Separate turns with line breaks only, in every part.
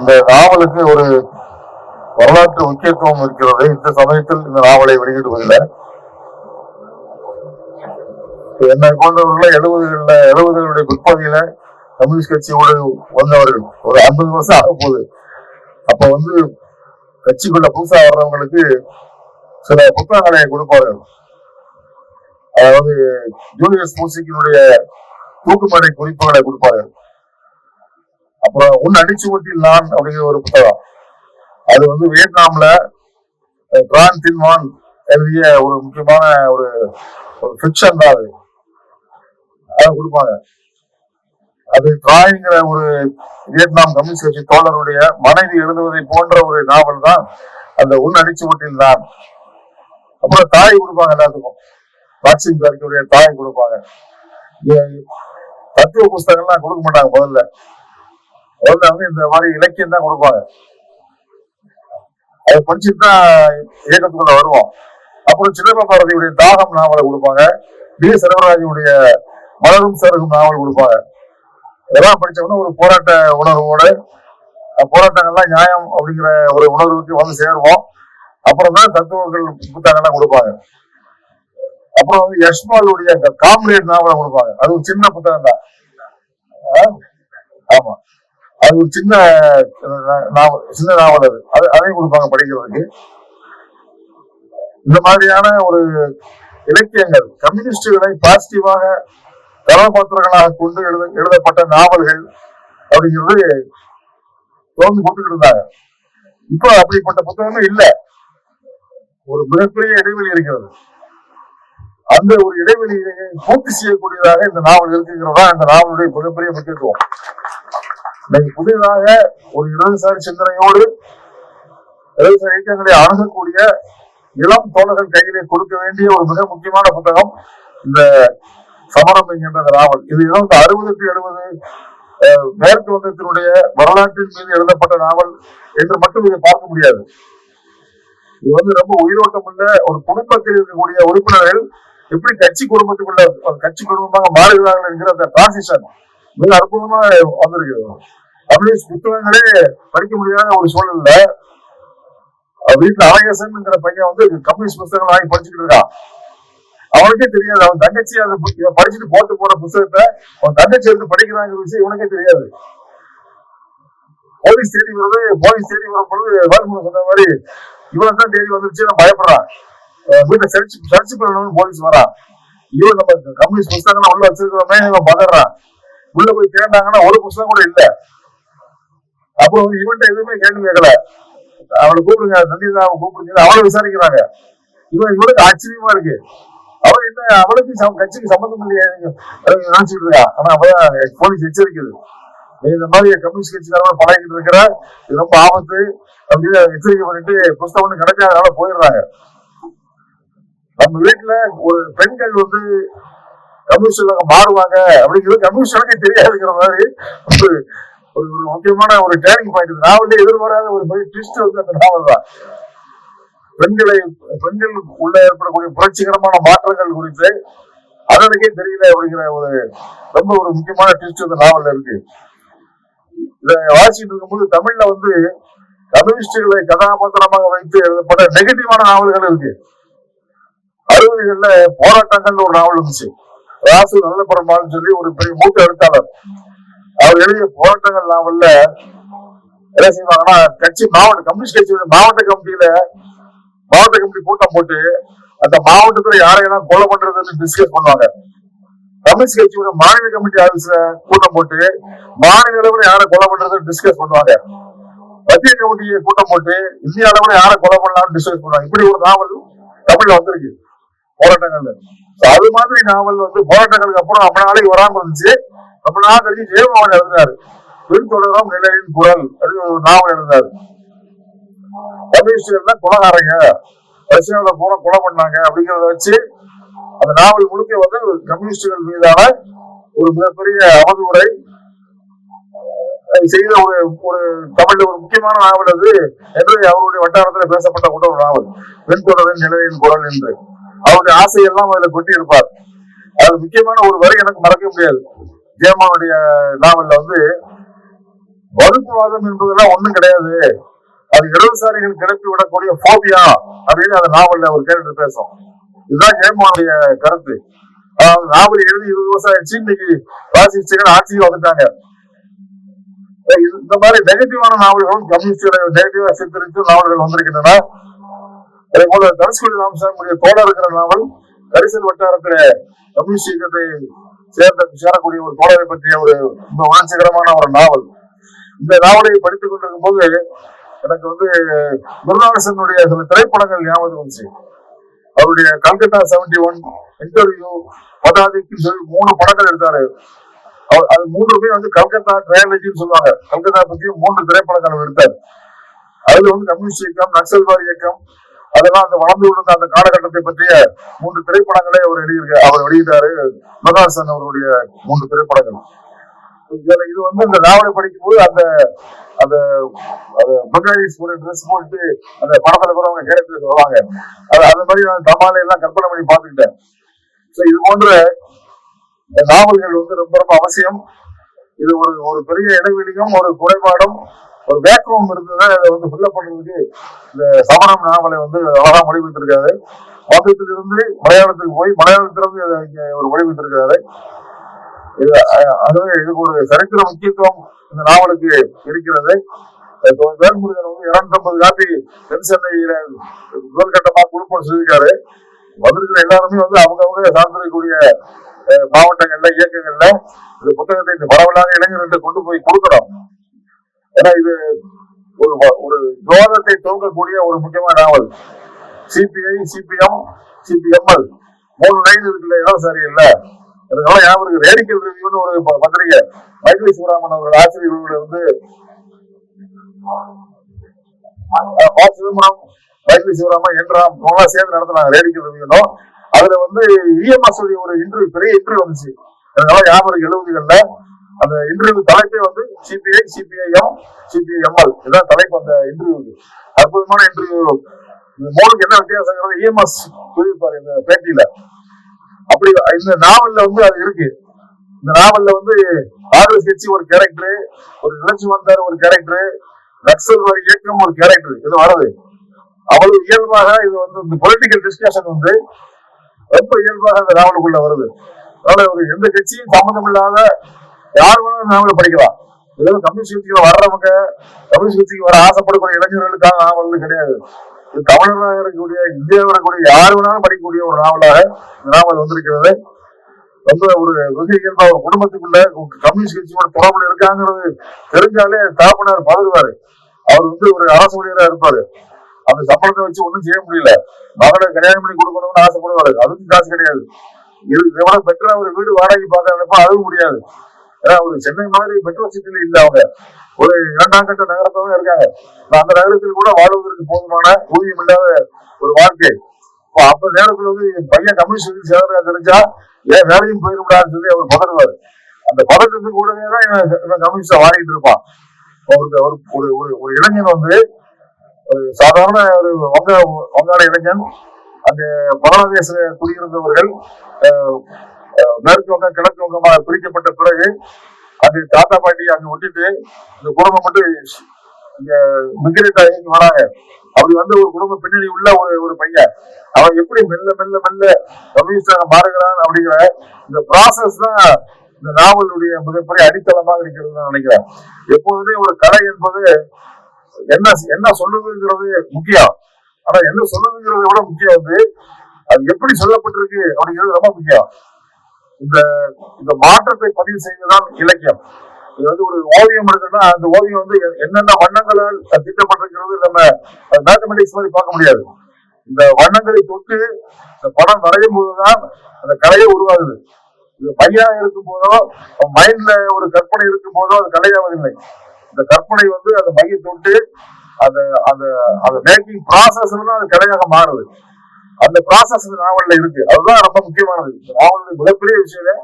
இந்த நாவலுக்கு ஒரு வரலாற்று முக்கியத்துவம் இருக்கிறது. இந்த சமயத்தில் இந்த நாவலை வெளியிடுவதில்லை. என்னை போன்றவர்கள எழுபதுகள்ல எழுபதுகளுடைய பிற்பகுதியில கம்யூனிஸ்ட் கட்சியோடு வந்தவர்கள். ஒரு ஐம்பது வருஷம் ஆகப்போகுது. போகுது அப்ப வந்து கட்சிக்குள்ள புதுசா வர்றவங்களுக்கு சில புத்தகங்களை கொடுப்பார்கள். அதாவது ஜூலியஸ் மூசிக்கினுடைய தூக்குமடை குறிப்புகளை கொடுப்பார்கள். அப்புறம் உன் அடிச்சு நான் அப்படிங்கிற ஒரு புத்தகம். அது வந்து வியட்நாம்ல அஹ், டிரான் தின்வான் எழுதிய ஒரு முக்கியமான ஒரு ஒரு ஃபிக்ஷன் தான் அது. அதை கொடுப்பாங்க. அது டிராயிங்கிற ஒரு வியட்நாம் கம்யூனிஸ்ட் கட்சி தோழருடைய மனைவி எழுதுவதை போன்ற ஒரு நாவல் தான் அந்த உன் அடிச்சுவட்டில் தான் அப்புறம் தாய் கொடுப்பாங்க எல்லாத்துக்கும். வாட்சிங் கார்க்குடைய தாய் கொடுப்பாங்க. தத்துவ புஸ்தகம்லாம் கொடுக்க மாட்டாங்க முதல்ல. முதல்ல வந்து இந்த மாதிரி இலக்கியம் தான் கொடுப்பாங்க. அதை படிச்சுட்டு தான் இயக்கத்துக்குள்ள வருவோம். அப்புறம் சின்னப்ப பாரதியுடைய தாகம் நாவலை கொடுப்பாங்க. டி சரவராஜுடைய மலரும் சருகும் நாவல் கொடுப்பாங்க. இதெல்லாம் படிச்சோம்னா ஒரு போராட்ட உணர்வோட போராட்டங்கள்லாம் நியாயம் அப்படிங்கிற ஒரு உணர்வுக்கு வந்து சேருவோம். அப்புறம் தான் தத்துவங்கள் புத்தகங்கள்லாம் கொடுப்பாங்க. அப்புறம் வந்து யஷ்மாலுடைய காம்ரேட் நாவலை கொடுப்பாங்க. அது ஒரு சின்ன புத்தகம் தான் ஆமா. அது ஒரு சின்ன நாவல் சின்ன நாவல் அது. அது அதையும் கொடுப்பாங்க படிக்கிறதுக்கு. இந்த மாதிரியான ஒரு இலக்கியங்கள் கம்யூனிஸ்டுகளை பாசிட்டிவாக கதாபாத்திரங்களாக கொண்டு எழுத எழுதப்பட்ட நாவல்கள் அப்படிங்கிறது தொடர்ந்து போட்டுக்கிட்டு இருந்தாங்க. இப்போ அப்படிப்பட்ட புத்தகமே இல்ல. ஒரு மிகப்பெரிய இடைவெளி இருக்கிறது. அந்த ஒரு இடைவெளியை பூர்த்தி செய்யக்கூடியதாக இந்த நாவல் இருக்குங்கிறதா இந்த நாவலுடைய மிகப்பெரிய முக்கியத்துவம். இன்னைக்கு புதிதாக ஒரு இடதுசாரி சிந்தனையோடு இடதுசாரி இயக்கங்களை அணுகக்கூடிய இளம் தோழர்கள் கையிலே கொடுக்க வேண்டிய ஒரு மிக முக்கியமான புத்தகம் இந்த சமரம் என்கின்ற நாவல். இது இருபத்தி அறுபதுக்கு எழுபது மேற்கு வங்கத்தினுடைய வரலாற்றின் மீது எழுதப்பட்ட நாவல் என்று மட்டும் இதை பார்க்க முடியாது. இது வந்து ரொம்ப உயிரோட்டம் உள்ள ஒரு குடும்பத்தில் இருக்கக்கூடிய உறுப்பினர்கள் எப்படி கட்சி குடும்பத்துக்குள்ள கட்சி குடும்பமாக மாறுகிறார்கள் என்கிற அந்த டிரான்சிஷன் மிக அற்புதமா வந்திருக்கிறது. கம்யூனிஸ்ட் புத்தகங்களே படிக்க முடியாத ஒரு சூழல்ல வீட்டுல அழகசன்ங்கிற பையன் வந்து கம்யூனிஸ்ட் புத்தகங்கள் வாங்கி படிச்சுட்டு இருக்கான். அவனுக்கே தெரியாது. அவன் தங்கச்சி அதை படிச்சுட்டு போட்டு போற புத்தகத்தை அவன் தங்கச்சி எடுத்து படிக்கிறாங்கிற விஷயம் இவனுக்கே தெரியாது. போலீஸ் தேடி வருது போலீஸ் தேடி வரும் பொழுது வேலுமணி சொன்ன மாதிரி இவனை தான் தேடி வந்துருச்சு நான் பயப்படுறான். வீட்டை சர்ச் சர்ச் பண்ணணும்னு போலீஸ் வரான். இவன் நம்ம கம்யூனிஸ்ட் புத்தகம் உள்ள வச்சிருக்கிறோமே இவன் பதறான். உள்ள போய் தேடினாங்கன்னா ஒரு புத்தகம் கூட இல்லை. அப்புறம் வந்து இவன்ட்ட எதுவுமே கேள்வி கேட்கல. அவளை கூப்பிடுங்க நந்திதாவை கூப்பிடுங்க அவளை விசாரிக்கிறாங்க. இவன் இவனுக்கு ஆச்சரியமா இருக்கு. அவன் என்ன அவளுக்கு கட்சிக்கு சம்பந்தம் இல்லையா? நினைச்சிட்டு இருக்கா? ஆனா அவன் போலீஸ் எச்சரிக்குது. நீ இந்த மாதிரி கம்யூனிஸ்ட் கட்சிக்காரன் பழகிட்டு இருக்கிற இது ரொம்ப ஆபத்து அப்படின்னு எச்சரிக்கை பண்ணிட்டு புஸ்தகம் கிடைக்காதனால போயிடுறாங்க. நம்ம வீட்டுல ஒரு பெண்கள் வந்து கம்யூனிஸ்ட் மாறுவாங்க அப்படிங்கிறது கம்யூனிஸ்ட் தெரியாதுங்கிற மாதிரி ஒரு ஒரு முக்கியமான ஒரு டேர்னிங் பாயிண்ட் நாவலே எதிர்பாராத ஒரு பெரிய ட்விஸ்ட் வந்து அந்த நாவல் தான். பெண்களை பெண்கள் உள்ள ஏற்படக்கூடிய புரட்சிகரமான மாற்றங்கள் குறித்து அதனுக்கே தெரியல அப்படிங்கிற ஒரு ரொம்ப ஒரு முக்கியமான ட்விஸ்ட் இந்த நாவல்ல இருக்கு. இதை வாசிட்டு இருக்கும்போது தமிழ்ல வந்து கம்யூனிஸ்டுகளை கதாபாத்திரமாக வைத்து எழுதப்பட்ட நெகட்டிவான நாவல்கள் இருக்கு. அறுபதுகள்ல போராட்டங்கள் ஒரு நாவல் இருந்துச்சு ராசு நல்ல சொல்லி ஒரு பெரிய மூத்த எழுத்தாளர் அவர் எழுதிய போராட்டங்கள் நாவல்ல என்ன செய்வாங்கன்னா கட்சி மாவட்ட கம்யூனிஸ்ட் கட்சியோட மாவட்ட கமிட்டியில மாவட்ட கமிட்டி கூட்டம் போட்டு அந்த மாவட்டத்துல யாரையெல்லாம் கொலை பண்றதுன்னு டிஸ்கஸ் பண்ணுவாங்க. கம்யூனிஸ்ட் கட்சியோட மாநில கமிட்டி ஆபீஸ்ல கூட்டம் போட்டு மாநில அளவுல யாரை கொலை பண்றதுன்னு டிஸ்கஸ் பண்ணுவாங்க. மத்திய கமிட்டியை கூட்டம் போட்டு இந்திய அளவுல யாரை கொலை பண்ணலாம்னு டிஸ்கஸ் பண்ணுவாங்க. இப்படி ஒரு நாவல் தமிழ்ல வந்திருக்கு போராட்டங்கள்ல. அது மாதிரி நாவல் வந்து போராட்டங்களுக்கு அப்புறம் ரொம்ப நாளைக்கு வராம இருந்துச்சு. ரொம்ப நாள் கழிச்சு ஜெயமோகன் பின் தொடரும் நிலையின் குரல் அப்படின்னு ஒரு நாவல் எழுதினாரு கம்யூனிஸ்டர்கள் தான் கொலகாரங்க ரஷ்யாவில போன கொலை பண்ணாங்க அப்படிங்கறத வச்சு அந்த நாவல் முழுக்க வந்து கம்யூனிஸ்டுகள் மீதான ஒரு மிகப்பெரிய அவதூறை செய்த ஒரு ஒரு தமிழ்ல ஒரு முக்கியமான நாவல் அது என்று அவருடைய வட்டாரத்துல பேசப்பட்ட கூட ஒரு நாவல். வெண்தொடரின் நிலையின் குரல் என்று. அவருடைய ஆசையெல்லாம் அதுல கொட்டி இருப்பார் அது முக்கியமான ஒரு வரி எனக்கு மறக்க முடியாது. ஜெயமாவுடைய நாவல்ல வந்து வகுப்புவாதம் என்பதெல்லாம் ஒண்ணும் கிடையாது. அது இடதுசாரிகள் கிளப்பி விடக்கூடிய போபியா அப்படின்னு அந்த நாவல்ல ஒரு கேட்டு பேசும் இதுதான் ஜெயமாவுடைய கருத்து. அதாவது நாவல் எழுதி இருபது வருஷம் ஆயிடுச்சு இன்னைக்கு ராசிஸ்டர்கள் ஆட்சிக்கு வந்துட்டாங்க. இந்த மாதிரி நெகட்டிவான நாவல்களும் கம்யூனிஸ்டுகளை நெகட்டிவா சித்தரித்து நாவல்கள் வந்திருக்கின்றன. அதே போல தனுஷ்கோடி ராமசாமியுடைய தோட இருக்கிற நாவல் கரிசல் வட்டாரத்துல கம்யூனிஸ்ட் இயக்கத்தை சேர்ந்த சேரக்கூடிய ஒரு தோழரை பற்றிய ஒரு ரொம்ப ஒரு நாவல். இந்த நாவலை படித்துக் கொண்டிருக்கும் போது எனக்கு வந்து முருகாசனுடைய சில திரைப்படங்கள் ஞாபகம் வந்துச்சு. அவருடைய கல்கத்தா செவன்டி ஒன் இன்டர்வியூ பதாதிக்கு சொல்லி மூணு படங்கள் எடுத்தாரு. அவர் அது மூன்றுமே வந்து கல்கத்தா ட்ரையாலஜின்னு சொல்லுவாங்க. கல்கத்தா பத்தி மூன்று திரைப்படங்கள் எடுத்தார். அதுல வந்து கம்யூனிஸ்ட் இயக்கம் நக்சல்வாதி இயக்கம் அதெல்லாம் அந்த வளர்ந்து விழுந்த அந்த காலகட்டத்தை பற்றிய மூன்று திரைப்படங்களே அவர் எழுதியிருக்க அவர் வெளியிட்டாரு மகாசன் அவருடைய மூன்று திரைப்படங்கள். இதுல இது வந்து இந்த நாவலை படிக்கும் போது அந்த அந்த அந்த பங்காளிஸ் ட்ரெஸ் போட்டு அந்த படத்துல கூட அவங்க கேரக்டர் வருவாங்க அது அந்த மாதிரி நான் தமாலை எல்லாம் கற்பனை பண்ணி பார்த்துக்கிட்டேன். ஸோ இது போன்ற இந்த நாவல்கள் வந்து ரொம்ப ரொம்ப அவசியம். இது ஒரு ஒரு பெரிய இடைவெளியும் ஒரு குறைபாடும் ஒரு வேக்குவம் இருந்ததுன்னா அதை வந்து ஃபில்லப் இந்த சமரம் நாவலை வந்து அழகா மொழிபெயர்த்திருக்காரு. வங்கத்திலிருந்து மலையாளத்துக்கு போய் மலையாளத்திலிருந்து ஒரு மொழிபெயர்த்திருக்காரு. இது அதுவே இதுக்கு ஒரு சரித்திர முக்கியத்துவம் இந்த நாவலுக்கு இருக்கிறது. வேல்முருகன் வந்து இருநூத்தி ஐம்பது காப்பி தென் சென்னையில முதல்கட்டமா குழுப்பம் செஞ்சிருக்காரு வந்திருக்கிற எல்லாருமே வந்து அவங்கவுங்க சார்ந்திருக்கக்கூடிய மாவட்டங்கள்ல இயக்கங்கள்ல இந்த புத்தகத்தை இந்த பரவலாக இளைஞர்கள்ட்ட கொண்டு போய் கொடுக்கணும். ஏன்னா இது ஒரு ஒரு விவாதத்தை துவங்கக்கூடிய ஒரு முக்கியமான நாவல். CPI CPM CPML. மூணு லைன் இருக்குல்ல இடம் சரியில்லை. அதனால ஞாபகம் ரேடிக்கல் ரிவ்யூன்னு ஒரு பத்திரிகை. மைத்திரி சிவராமன் அவர்கள் ஆசிரியர்கள் வந்து அஹ், சிதம்பரம் சிவராமன் என்றாம் இவங்களாம் சேர்ந்து நடத்தினாங்க ரேடிக்கல் ரிவ்யூனும் அதுல வந்து இஎம்எஸ் உடைய ஒரு இன்டர்வியூ பெரிய இன்டர்வியூ வந்துச்சு. அதனால ஞாபகம் எழுபதுகள்ல அந்த இன்டர்வியூ தலைப்பே வந்து சிபிஐ சிபிஐஎம் சிபிஐஎம்எல் இதான் தலைப்பு அந்த இன்டர்வியூக்கு அற்புதமான இன்டர்வியூ இந்த என்ன வித்தியாசங்கிறது இஎம்எஸ் சொல்லியிருப்பாரு இந்த பேட்டியில. அப்படி இந்த நாவல்ல வந்து அது இருக்கு. இந்த நாவல்ல வந்து ஆர்எஸ் கட்சி ஒரு கேரக்டர் ஒரு நிலச்சி வந்தார் ஒரு கேரக்டர் நக்சல் ஒரு இயக்கம் ஒரு கேரக்டர் இது வருது அவ்வளவு இயல்பாக இது வந்து இந்த பொலிட்டிக்கல் டிஸ்கஷன் வந்து ரொம்ப இயல்பாக அந்த நாவலுக்குள்ள வருது. அதனால ஒரு எந்த கட்சியும் சம்மந்தம் இல்லாத யார் வேணாலும் நாவலை படிக்கலாம். ஏதோ தமிழ் கட்சிக்கு வர்றவங்க தமிழ் சிகிச்சைக்கு வர ஆசைப்படக்கூடிய இளைஞர்களுக்கான நாவல் கிடையாது. இது தமிழராக இருக்கக்கூடிய இந்தியாவில் இருக்கக்கூடிய யார் வேணாலும் படிக்கக்கூடிய ஒரு நாவலாக இந்த நாவல் வந்திருக்கிறது. ரொம்ப ஒரு வெகு இயல்பா ஒரு குடும்பத்துக்குள்ள கம்யூனிஸ்ட் கட்சியோட தொடர்புல இருக்காங்கிறது தெரிஞ்சாலே தாப்பனார் பதறுவாரு அவர் வந்து ஒரு அரசு ஊழியரா இருப்பாரு. அந்த சம்பளத்தை வச்சு ஒண்ணும் செய்ய முடியல. மகளை கல்யாணம் பண்ணி கொடுக்கணும்னு ஆசைப்படுவாரு. அதுக்கும் காசு கிடையாது. இது இதை விட பெட்டரா ஒரு வீடு வாடகை பார்க்க நினைப்பா அதுவும் முடியாது. ஏன்னா ஒரு சென்னை மாதிரி மெட்ரோ சிட்டில இல்ல அவங்க. ஒரு இரண்டாம் கட்ட நகரத்தோட இருக்காங்க. அந்த நகரத்தில் கூட வாழ்வதற்கு போதுமான ஊதியம் இல்லாத ஒரு வாழ்க்கை. இப்போ அப்ப நேரத்துல வந்து என் பையன் கம்யூனிஸ்ட் சேர்றா தெரிஞ்சா ஏன் வேலையும் போயிருக்கூடாதுன்னு சொல்லி அவர் பதறுவாரு. அந்த பதட்டத்துக்கு கூடவே தான் இவன் இவன் கம்யூனிஸ்டா இருப்பான். அவருக்கு ஒரு ஒரு ஒரு- ஒரு இளைஞன் வந்து ஒரு சாதாரண ஒரு வங்க வங்காள இளைஞன் அங்க பங்களாதேச குடியிருந்தவர்கள் அஹ், கிழக்கு வங்கமாக பிரிக்கப்பட்ட பிறகு அது தாத்தா பாட்டி அங்க விட்டுட்டு இந்த குடும்பம் மட்டும் இங்க மிக்ரேட் இங்க வராங்க. அப்படி வந்து ஒரு குடும்ப பின்னணி உள்ள ஒரு ஒரு பையன். அவன் எப்படி மெல்ல மெல்ல மெல்ல கம்யூனிஸ்டாக மாறுகிறான் அப்படிங்கிற இந்த ப்ராசஸ் தான் இந்த நாவலுடைய மிகப்பெரிய அடித்தளமாக இருக்கிறது நான் நினைக்கிறேன். எப்போதுமே ஒரு கலை என்பது என்ன என்ன சொல்லுதுங்கிறது முக்கியம். ஆனா என்ன சொல்லுதுங்கிறத விட முக்கியம் வந்து அது எப்படி சொல்லப்பட்டிருக்கு அப்படிங்கிறது ரொம்ப முக்கியம். இந்த இந்த மாற்றத்தை பதிவு செய்வதுதான் இலக்கியம். இது வந்து ஒரு ஓவியம் இருக்குன்னா அந்த ஓவியம் வந்து எ- என்னென்ன வண்ணங்களால் திட்டப்பட்டிருக்கிறது நம்ம மேத்தமெட்டிக்ஸ் மாதிரி பார்க்க முடியாது. இந்த வண்ணங்களை தொட்டு இந்த படம் வரையும் போதுதான் அந்த கலையை உருவாகுது. இது மையா இருக்கும் போதோ மைண்ட்ல ஒரு கற்பனை இருக்கும் போதோ அது கலையாவதில்லை. இந்த கற்பனை வந்து அந்த மையை தொட்டு அந்த அந்த அந்த மேக்கிங் ப்ராசஸ் அது கலையாக மாறுது. அந்த ப்ராசஸ் நாவல்ல இருக்கு. அதுதான் ரொம்ப முக்கியமானது. இந்த நாவலுடைய மிகப்பெரிய விஷயமே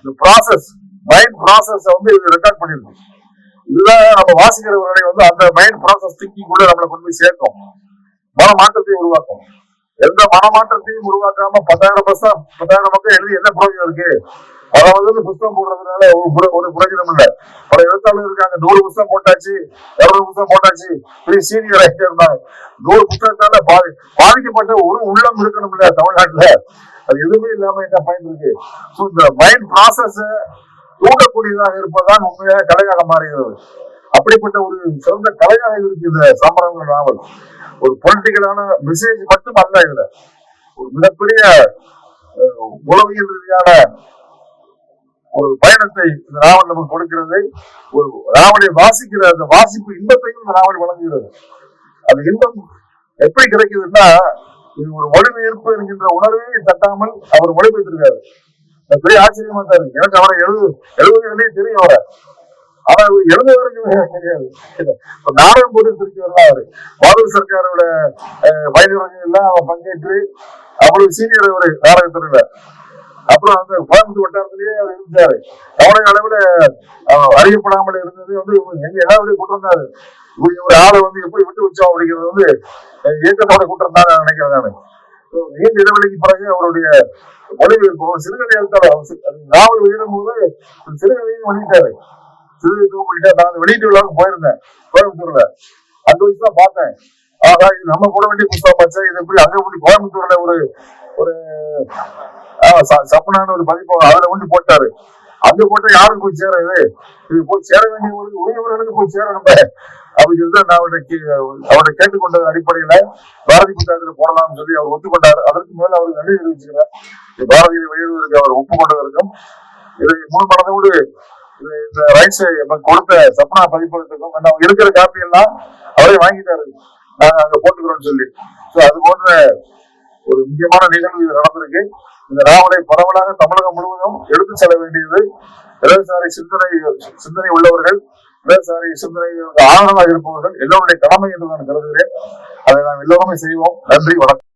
இந்த ப்ராசஸ் மைண்ட் ப்ராசஸ் வந்து இது ரெக்கார்ட் பண்ணிருக்கு இதுதான் நம்ம வாசிக்கிறவர்களை வந்து அந்த மைண்ட் ப்ராசஸ் திங்கிங் கூட நம்மளை கொண்டு போய் சேர்க்கும். மன மாற்றத்தை உருவாக்கும். எந்த மன மாற்றத்தையும் உருவாக்காம பத்தாயிரம் பஸ் பத்தாயிரம் மக்கள் எழுதி என்ன பிரயோஜனம் இருக்கு? அதாவது வந்து புத்தகம் போடுறதுனால ஒரு புர- ஒரு இல்ல. பல எழுத்தாளர்கள் இருக்காங்க. நூறு புத்தகம் போட்டாச்சு இருநூறு புத்தகம் போட்டாச்சு. பெரிய சீனியர் ஆகிட்டே இருந்தாங்க. நூறு புத்தகத்தால பாதி பாதிக்கப்பட்ட ஒரு உள்ளம் இருக்கணும் இல்ல தமிழ்நாட்டுல. அது எதுவுமே இல்லாம என்ன பயன் இருக்கு? ஸோ இந்த மைண்ட் ப்ராசஸ் தூண்டக்கூடியதாக இருப்பதுதான் உண்மையாக கலையாக மாறுகிறது. அப்படிப்பட்ட ஒரு சிறந்த கலையாக இருக்கு இந்த சாம்பரங்கிற நாவல். ஒரு பொலிட்டிக்கலான மெசேஜ் மட்டும் அல்ல இதுல. ஒரு மிகப்பெரிய உளவியல் ரீதியான ஒரு பயணத்தை இந்த நமக்கு கொடுக்கிறது. ஒரு ராவனை வாசிக்கிற அந்த வாசிப்பு இன்பத்தையும் இந்த வழங்குகிறது. அந்த இன்பம் எப்படி கிடைக்குதுன்னா இது ஒரு மொழிபெயர்ப்பு என்கின்ற உணர்வே தட்டாமல் அவர் மொழிபெயர்த்திருக்காரு அது பெரிய ஆச்சரியமா தான் இருக்கு. எனக்கு அவரை எழுது எழுதுகிறதே தெரியும் அவரை. ஆனா அவர் எழுதுவதற்கு கிடையாது தெரியாது. இப்ப நாடகம் போட்டு திருச்சி அவரு. பாதூர் சர்க்காரோட வயதுறவங்க எல்லாம் அவர் பங்கேற்று அவ்வளவு சீனியர் அவரு நாடகத்துறையில. அப்புறம் அந்த கோயம்புத்தூர் வட்டாரத்திலேயே அவர் இருந்தாரு அவரை அளவுல அறியப்படாமல் இருந்தது. வந்து எங்க எல்லாருடைய குற்றம் இப்படி ஒரு ஆளை வந்து எப்படி விட்டு வச்சோம் அப்படிங்கிறது வந்து இயக்கத்தோட குற்றம் தான் நான் நினைக்கிறேன் நான். நீண்ட இடைவெளிக்கு பிறகு அவருடைய மொழி ஒரு சிறுகதை எழுத்தாளர் அது நாவல் வெளியிடும் போது ஒரு சிறுகதையும் வெளியிட்டாரு. சிறுகதை வெளியிட்டார். நான் அந்த வெளியீட்டு விழாவுக்கு போயிருந்தேன் கோயம்புத்தூர்ல. அங்க வயசு தான் பார்த்தேன். ஆகா இது நம்ம போட வேண்டிய புத்தகம் பச்சை இது எப்படி அங்க போய் கோயம்புத்தூர்ல ஒரு ஒரு சப்பனான ஒரு பதிப்பு அதுல கொண்டு போட்டாரு. அங்க போட்டா யாருக்கு போய் சேர இது போய் சேர வேண்டியவங்களுக்கு உரியவர்களுக்கு போய் சேரணும் அப்படின்னு சொல்லி நான் அவர்கிட்ட அவர்கிட்ட அடிப்படையில பாரதி புத்தகத்துல போடலாம்னு சொல்லி அவர் ஒத்துக்கொண்டார். அதற்கு மேல அவருக்கு நன்றி தெரிவிச்சுக்கிறேன். பாரதியை வெளியிடுவதற்கு அவர் ஒப்புக்கொண்டதற்கும் இதை முழு மனதோடு இந்த ரைட்ஸ் கொடுத்த சப்னா பதிப்பகத்துக்கும் நம்ம இருக்கிற காப்பி எல்லாம் அவரே வாங்கிட்டாரு. நாங்க அங்க போட்டுக்கிறோம்னு சொல்லி. அது போன்ற ஒரு முக்கியமான நிகழ்வு நடந்திருக்கு. இந்த நாவலை பரவலாக தமிழகம் முழுவதும் எடுத்து செல்ல வேண்டியது. இடதுசாரி சிந்தனை சிந்தனை உள்ளவர்கள் இடதுசாரி சிந்தனை ஆழமாக இருப்பவர்கள் எல்லோருடைய கடமை என்று நான் கருதுகிறேன். அதை நாம் எல்லோருமே செய்வோம். நன்றி வணக்கம்.